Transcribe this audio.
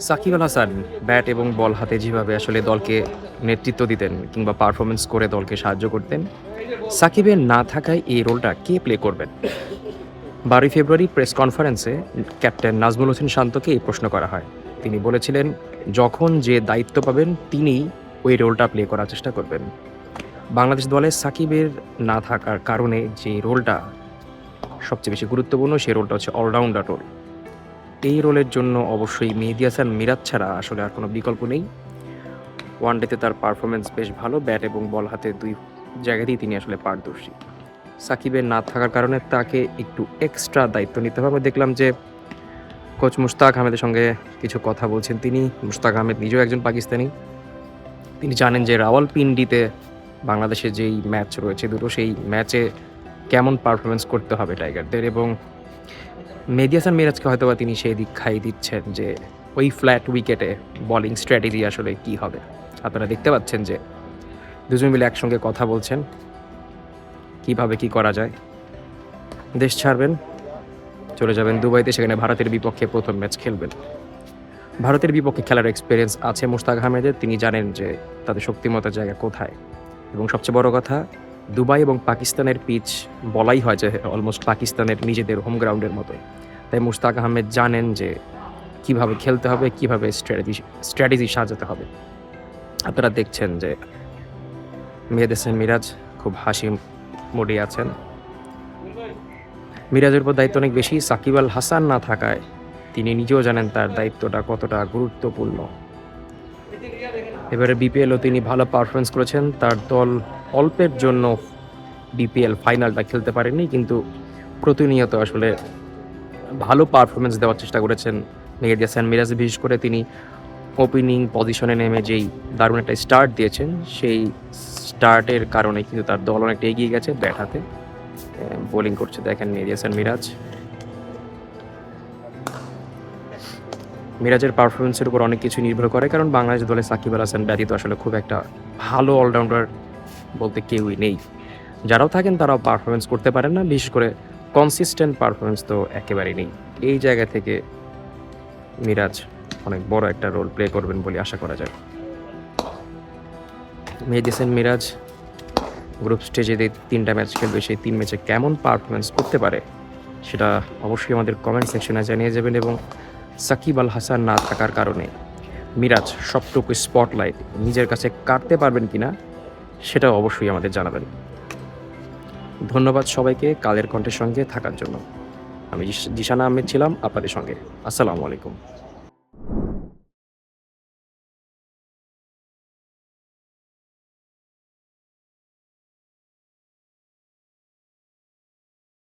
Shakib Al Hasan bat এবং বল হাতে যেভাবে আসলে দলকে নেতৃত্ব দিতেন কিংবা পারফরমেন্স করে দলকে সাহায্য করতেন সাকিবের না থাকায় এই রোলটা কে প্লে করবেন? বারোই ফেব্রুয়ারি প্রেস কনফারেন্সে ক্যাপ্টেন নাজমুল হোসেন শান্তকে এই প্রশ্ন করা হয়। তিনি বলেছিলেন, যখন যে দায়িত্ব পাবেন তিনি ওই রোলটা প্লে করার চেষ্টা করবেন। বাংলাদেশ দলে সাকিবের না থাকার কারণে যে রোলটা সবচেয়ে বেশি গুরুত্বপূর্ণ সেই রোলটা হচ্ছে অলরাউন্ডার রোল এই রোলের জন্য অবশ্যই মেহেদি হাসান মিরাজ ছাড়া আসলে আর কোনো বিকল্প নেই। ওয়ানডেতে তার পারফরমেন্স বেশ ভালো ব্যাট এবং বল হাতে দুই জায়গাতেই তিনি আসলে পারদর্শী। সাকিবের না থাকার কারণে তাকে একটু এক্সট্রা দায়িত্ব নিতে হবে। আমরা দেখলাম যে কোচ মুশতাক আহমেদের সঙ্গে কিছু কথা বলছেন তিনি। মুশতাক আহমেদ নিজেও একজন পাকিস্তানি। তিনি জানেন যে রাওয়ালপিন্ডিতে বাংলাদেশের যেই ম্যাচ রয়েছে দুটো, সেই ম্যাচে কেমন পারফরমেন্স করতে হবে টাইগারদের এবং মেহেদি হাসান মিরাজকে হয়তো বা তিনি সেই দিক খাই দিচ্ছেন যে ওই ফ্ল্যাট উইকেটে বোলিং স্ট্র্যাটেজি আসলে কি হবে। আপনারা দেখতে পাচ্ছেন যে দুজন মিলে একসঙ্গে কথা বলছেন, কীভাবে কি করা যায়। দেশ ছাড়বেন, চলে যাবেন দুবাইতে, সেখানে ভারতের বিপক্ষে প্রথম ম্যাচ খেলবেন। ভারতের বিপক্ষে খেলার এক্সপিরিয়েন্স আছে মুস্তাক আহমেদের, তিনি জানেন যে তাদের শক্তিমতার জায়গা কোথায়। এবং সবচেয়ে বড় কথা দুবাই এবং পাকিস্তানের পিচ বলাই হয় যে অলমোস্ট পাকিস্তানের নিজেদের হোম গ্রাউন্ডের মতো তাই মুস্তাক আহমেদ জানেন যে কীভাবে খেলতে হবে, কীভাবে স্ট্র্যাটেজি স্ট্র্যাটেজি সাজাতে হবে। আপনারা দেখছেন যে মেহেদ হাসান মিরাজ খুব হাসি মোডে আছেন। মিরাজের উপর দায়িত্ব অনেক বেশি। সাকিব আল হাসান না থাকায় তিনি নিজেও জানেন তার দায়িত্বটা কতটা গুরুত্বপূর্ণ। এবারে বিপিএলও তিনি ভালো পারফরমেন্স করেছেন। তার দল অল্পের জন্য বিপিএল ফাইনালটা খেলতে পারেনি, কিন্তু প্রতিনিয়ত আসলে ভালো পারফরমেন্স দেওয়ার চেষ্টা করেছেন মেহেদি হাসান মিরাজ। বিশেষ করে তিনি ওপেনিং পজিশনে নেমে যেই দারুণ একটা স্টার্ট দিয়েছেন, সেই স্টার্টের কারণে কিন্তু তার দল অনেকটা এগিয়ে গেছে ব্যাট হাতে। বোলিং করছে দেখেন মেহেদি হাসান মিরাজ। মিরাজের পারফরমেন্সের উপর অনেক কিছু নির্ভর করে, কারণ বাংলাদেশ দলে সাকিব আল হাসান ব্যতীত আসলে খুব একটা ভালো অলরাউন্ডার বলতে কেউই নেই। যারাও থাকেন তারাও পারফরমেন্স করতে পারেন না, বিশেষ করে কনসিস্টেন্ট পারফরমেন্স তো একেবারেই নেই। এই জায়গা থেকে মিরাজ অনেক বড় একটা রোল প্লে করবেন বলে আশা করা যায়। মেহেদি হাসান মিরাজ গ্রুপ স্টেজে যে তিনটা ম্যাচ খেলবে, সেই তিন ম্যাচে কেমন পারফরমেন্স করতে পারে, সেটা অবশ্যই আমাদের কমেন্ট সেকশনে জানিয়ে যাবেন এবং সাকিব আল হাসান না থাকার কারণে মিরাজ সবটুকু স্পটলাইট নিজের কাছে কাটতে পারবেন কি না সেটাও অবশ্যই আমাদের জানাবেন। ধন্যবাদ সবাইকে কালের কণ্ঠের সঙ্গে থাকার জন্য। আমি জিশানা আহমেদ ছিলাম আপনাদের সঙ্গে। আসসালামু আলাইকুম।